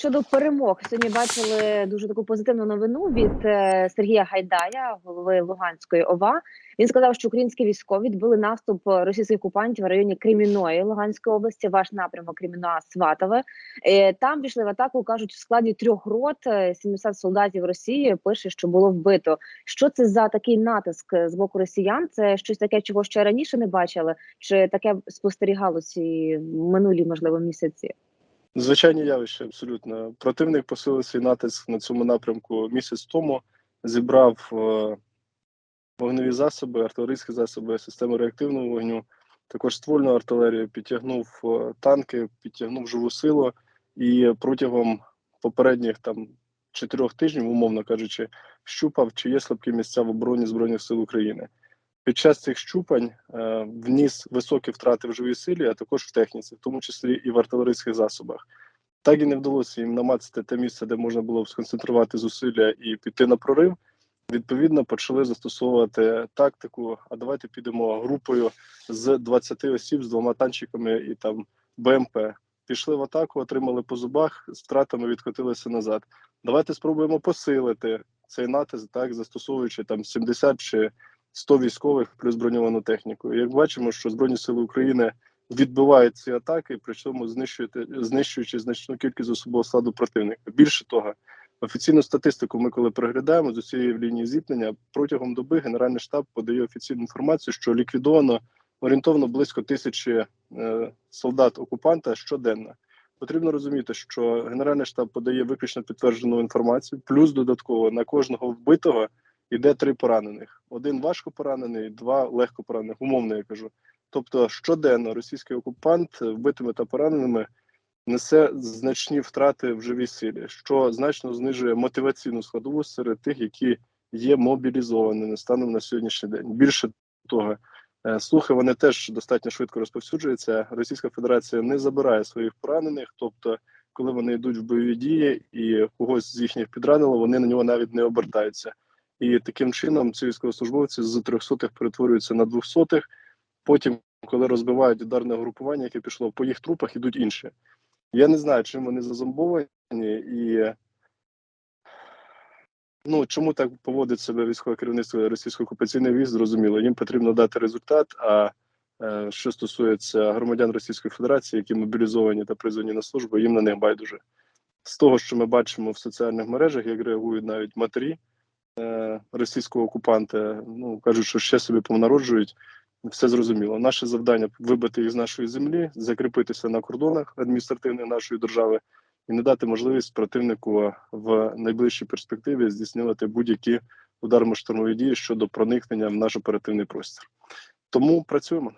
щодо перемог, сьогодні бачили дуже таку позитивну новину від е, Сергія Гайдая, голови Луганської ОВА. Він сказав, що українські військові відбили наступ російських окупантів в районі Креміної Луганської області. Ваш напрямок Креміноа Сватове. Е, Там пішли в атаку. кажуть, в складі трьох рот е, 70 солдатів Росії. Пише, що було вбито. Що це за такий натиск з боку росіян? Це щось таке, чого ще раніше не бачили, чи таке спостерігалося минулі можливо місяці? Звичайні явища, абсолютно. Противник посилив свій натиск на цьому напрямку місяць тому, зібрав е, вогневі засоби, артилерійські засоби, системи реактивного вогню, також ствольну артилерію, підтягнув е, танки, підтягнув живу силу і протягом попередніх там чотирьох тижнів, умовно кажучи, щупав, чи є слабкі місця в обороні Збройних сил України. Під час цих щупань е, вніс високі втрати в живій силі, а також в техніці, в тому числі і в артилерійських засобах. Так і не вдалося їм намацати те місце, де можна було сконцентрувати зусилля і піти на прорив. Відповідно, почали застосовувати тактику. А давайте підемо групою з 20 осіб з двома танчиками і там БМП. Пішли в атаку, отримали по зубах, з втратами відкотилися назад. Давайте спробуємо посилити цей натиск, так застосовуючи там 70 чи 100 військових плюс броньовану техніку. Як бачимо, що Збройні Сили України відбивають ці атаки, причому знищують, знищуючи значну кількість особового складу противника. Більше того, офіційну статистику ми коли переглядаємо з усієї лінії зіткнення, протягом доби Генеральний штаб подає офіційну інформацію, що ліквідовано орієнтовно близько тисячі е, солдат окупанта щоденно. Потрібно розуміти, що Генеральний штаб подає виключно підтверджену інформацію, плюс додатково на кожного вбитого йде три поранених: один важко поранений, два легко поранених. Умовно я кажу. Тобто, щоденно російський окупант вбитими та пораненими несе значні втрати в живій силі, що значно знижує мотиваційну складову серед тих, які є мобілізованими станом на сьогоднішній день. Більше того, е, слухи вони теж достатньо швидко розповсюджуються. Російська Федерація не забирає своїх поранених, тобто, коли вони йдуть в бойові дії і когось з їхніх підранило, вони на нього навіть не обертаються. І таким чином ці військовослужбовці з 300-х перетворюються на 200-х. Потім, коли розбивають ударне групування, яке пішло по їх трупах, ідуть інші. Я не знаю, чим вони зазомбовані і ну чому так поводить себе військове керівництво російської окупаційної військ, зрозуміло. Їм потрібно дати результат. А е, що стосується громадян Російської Федерації, які мобілізовані та призвані на службу, їм на них байдуже. З того, що ми бачимо в соціальних мережах, як реагують навіть матері російського окупанта, ну кажуть, що ще собі понароджують. Все зрозуміло. Наше завдання вибити їх з нашої землі, закріпитися на кордонах адміністративних нашої держави і не дати можливість противнику в найближчій перспективі здійснювати будь-які ударно-штурмові дії щодо проникнення в наш оперативний простір. Тому працюємо.